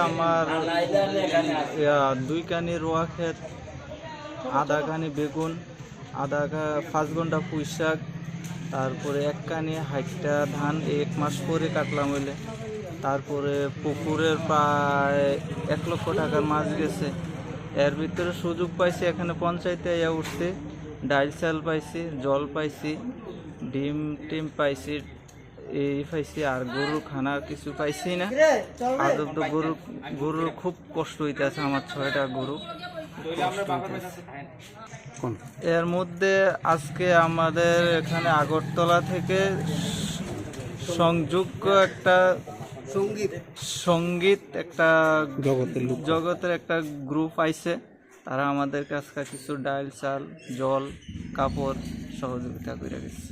আমার দুই কানি রোয়া ক্ষেত আধা কানি বেগুন আধা পাঁচ ঘণ্টা পুঁই শাক তারপরে এক কানি হাইটটা ধান এক মাস পরে কাটলাম হইলে তারপরে পুকুরের প্রায় এক লক্ষ টাকার মাছ গেছে এর ভিতরে সুযোগ পাইছি এখানে পঞ্চায়েতে উঠতে ডাইল চাল পাইছি জল পাইছি ডিম টিম পাইছি এই পাইছি আর গরুর খানা কিছু পাইছি না। আদর তো গরু গরুর খুব কষ্ট হইতেছে আমার ছয়টা গরু কষ্ট এর মধ্যে আজকে আমাদের এখানে আগরতলা থেকে সংযোগ্য একটা সংগীত। সংগীত একটা জগতের জগতের একটা গ্রুপ আইছে। তারা আমাদের কাছে কিছু ডাল চাল জল কাপড় সহযোগিতা করে গেছে।